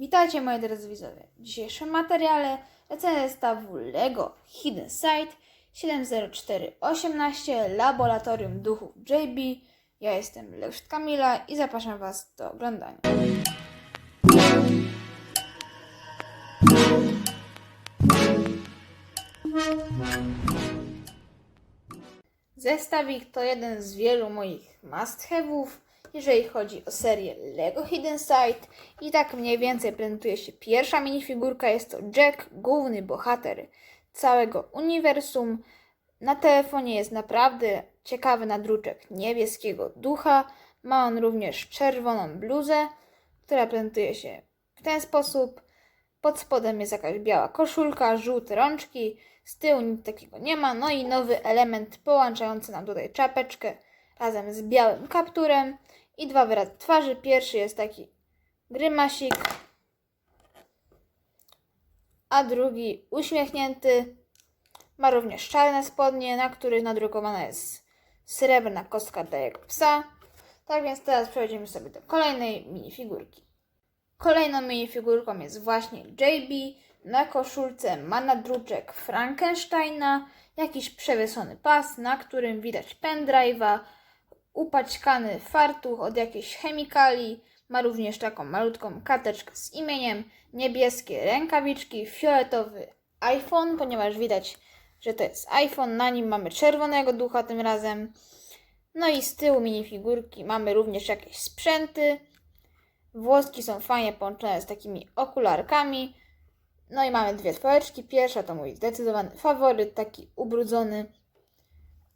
Witajcie moi drodzy widzowie. W dzisiejszym materiale recenzja zestawu LEGO Hidden Site 70418 Laboratorium Duchów JB. Ja jestem Leusz Kamila i zapraszam Was do oglądania. Zestawik to jeden z wielu moich must-have'ów, jeżeli chodzi o serię LEGO Hidden Site. I tak mniej więcej prezentuje się pierwsza minifigurka. Jest to Jack, główny bohater całego uniwersum. Na telefonie jest naprawdę ciekawy nadruczek niebieskiego ducha. Ma on również czerwoną bluzę, która prezentuje się w ten sposób. Pod spodem jest jakaś biała koszulka, żółte rączki, z tyłu nic takiego nie ma. No i nowy element połączający nam tutaj czapeczkę razem z białym kapturem i dwa wyrazy twarzy. Pierwszy jest taki grymasik, a drugi uśmiechnięty. Ma również czarne spodnie, na których nadrukowana jest srebrna kostka dla jego psa. Tak więc teraz przechodzimy sobie do kolejnej minifigurki. Kolejną minifigurką jest właśnie JB. Na koszulce ma nadruczek Frankensteina, jakiś przewieszony pas, na którym widać pendrive'a, upaćkany fartuch od jakiejś chemikali. Ma również taką malutką karteczkę z imieniem, niebieskie rękawiczki, fioletowy iPhone, ponieważ widać, że to jest iPhone. Na nim mamy czerwonego ducha tym razem. No i z tyłu minifigurki mamy również jakieś sprzęty. Włoski są fajnie połączone z takimi okularkami. No i mamy dwie twarzyczki. Pierwsza to mój zdecydowany faworyt, taki ubrudzony,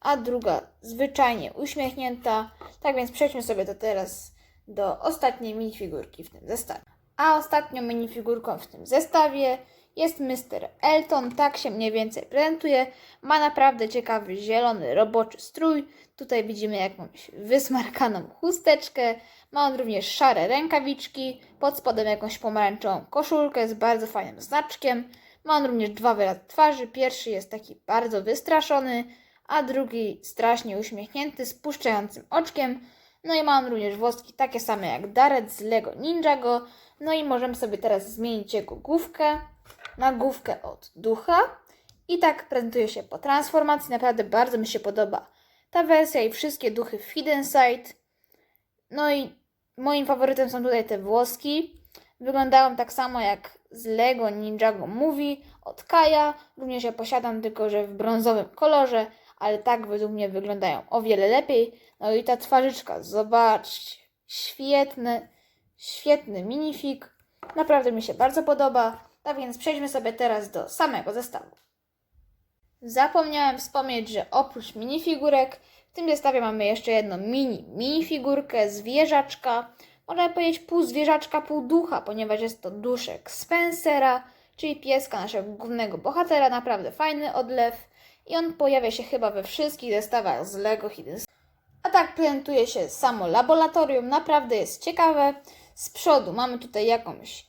a druga zwyczajnie uśmiechnięta. Tak więc przejdźmy sobie to teraz do ostatniej minifigurki w tym zestawie. A ostatnią minifigurką w tym zestawie jest Mr. Elton. Tak się mniej więcej prezentuje. Ma naprawdę ciekawy zielony roboczy strój. Tutaj widzimy jakąś wysmarkaną chusteczkę. Ma on również szare rękawiczki. Pod spodem jakąś pomarańczową koszulkę z bardzo fajnym znaczkiem. Ma on również dwa wyrazy twarzy. Pierwszy jest taki bardzo wystraszony, a drugi strasznie uśmiechnięty, z puszczającym oczkiem. No i ma on również włoski takie same jak Daret z Lego Ninjago. No i możemy sobie teraz zmienić jego główkę na główkę od ducha. I tak prezentuje się po transformacji. Naprawdę bardzo mi się podoba ta wersja i wszystkie duchy w Hidden Side. No i moim faworytem są tutaj te włoski. Wyglądają tak samo jak z Lego Ninjago Movie od Kaja. Również ja posiadam, tylko że w brązowym kolorze, ale tak według mnie wyglądają o wiele lepiej. No i ta twarzyczka, zobaczcie, świetny, świetny minifig. Naprawdę mi się bardzo podoba. Tak więc przejdźmy sobie teraz do samego zestawu. Zapomniałem wspomnieć, że oprócz minifigurek w tym zestawie mamy jeszcze jedną mini minifigurkę zwierzaczka. Można powiedzieć pół zwierzaczka, pół ducha, ponieważ jest to duszek Spencera, czyli pieska naszego głównego bohatera. Naprawdę fajny odlew i on pojawia się chyba we wszystkich zestawach z LEGO Hidden a tak prezentuje się samo laboratorium. Naprawdę jest ciekawe. Z przodu mamy tutaj jakąś,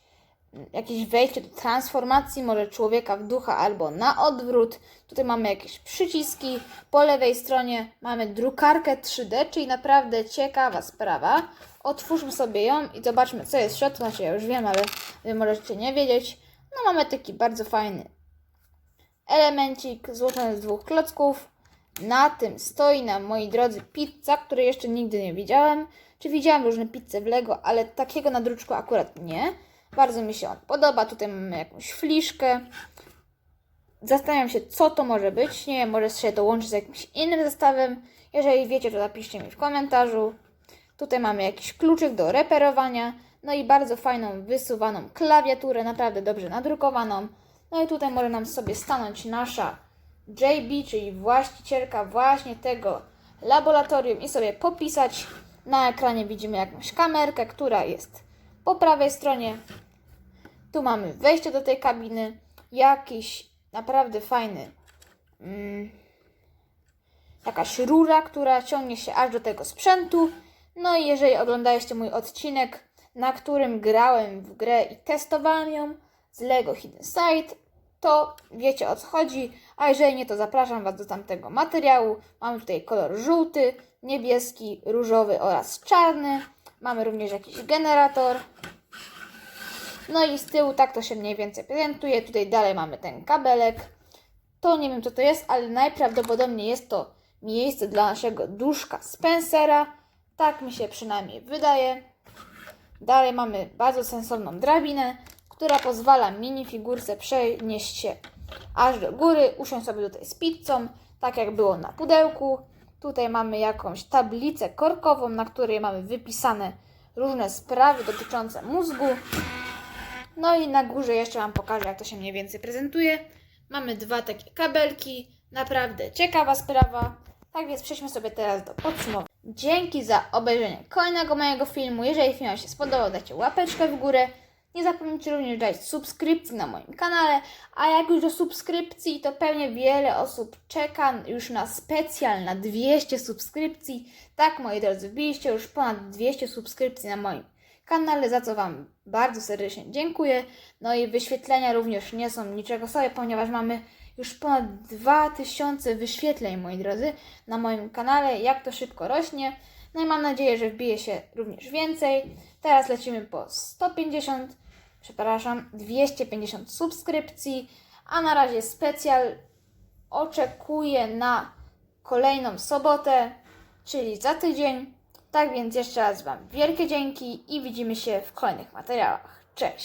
jakieś wejście do transformacji, może człowieka w ducha albo na odwrót. Tutaj mamy jakieś przyciski. Po lewej stronie mamy drukarkę 3D, czyli naprawdę ciekawa sprawa. Otwórzmy sobie ją i zobaczmy, co jest w środku. Znaczy, ja już wiem, ale wy możecie nie wiedzieć. No, mamy taki bardzo fajny elemencik złożony z dwóch klocków. Na tym stoi nam, moi drodzy, pizza, której jeszcze nigdy nie widziałem. Czy widziałam różne pizze w Lego, ale takiego nadruczku akurat nie. Bardzo mi się on podoba. Tutaj mamy jakąś fliszkę. Zastanawiam się, co to może być. Nie wiem, może się to łączy z jakimś innym zestawem. Jeżeli wiecie, to napiszcie mi w komentarzu. Tutaj mamy jakiś kluczyk do reperowania. No i bardzo fajną, wysuwaną klawiaturę, naprawdę dobrze nadrukowaną. No i tutaj może nam sobie stanąć nasza JB, czyli właścicielka właśnie tego laboratorium i sobie popisać. Na ekranie widzimy jakąś kamerkę, która jest po prawej stronie. Tu mamy wejście do tej kabiny, jakiś naprawdę fajny, mm, jakaś rura, która ciągnie się aż do tego sprzętu. No i jeżeli oglądaliście mój odcinek, na którym grałem w grę i testowałem ją z Lego Hidden Side, to wiecie o co chodzi, a jeżeli nie, to zapraszam Was do tamtego materiału. Mamy tutaj kolor żółty, niebieski, różowy oraz czarny. Mamy również jakiś generator. No i z tyłu tak to się mniej więcej prezentuje. Tutaj dalej mamy ten kabelek. To nie wiem co to jest, ale najprawdopodobniej jest to miejsce dla naszego duszka Spencera. Tak mi się przynajmniej wydaje. Dalej mamy bardzo sensowną drabinę, która pozwala minifigurce przenieść się aż do góry, usiąść sobie tutaj z pizzą, tak jak było na pudełku. Tutaj mamy jakąś tablicę korkową, na której mamy wypisane różne sprawy dotyczące mózgu. No i na górze jeszcze Wam pokażę, jak to się mniej więcej prezentuje. Mamy dwa takie kabelki. Naprawdę ciekawa sprawa. Tak więc przejdźmy sobie teraz do podsumowania. Dzięki za obejrzenie kolejnego mojego filmu. Jeżeli film się spodobał, dajcie łapeczkę w górę. Nie zapomnijcie również dać subskrypcji na moim kanale. A jak już do subskrypcji, to pewnie wiele osób czeka już na specjal na 200 subskrypcji. Tak, moi drodzy, wbiliście już ponad 200 subskrypcji na moim kanale, za co Wam bardzo serdecznie dziękuję. No i wyświetlenia również nie są niczego sobie, ponieważ mamy już ponad 2000 wyświetleń, moi drodzy, na moim kanale. Jak to szybko rośnie. No i mam nadzieję, że wbije się również więcej. Teraz lecimy po 150, przepraszam, 250 subskrypcji, a na razie specjal oczekuję na kolejną sobotę, czyli za tydzień. Tak więc jeszcze raz Wam wielkie dzięki i widzimy się w kolejnych materiałach. Cześć!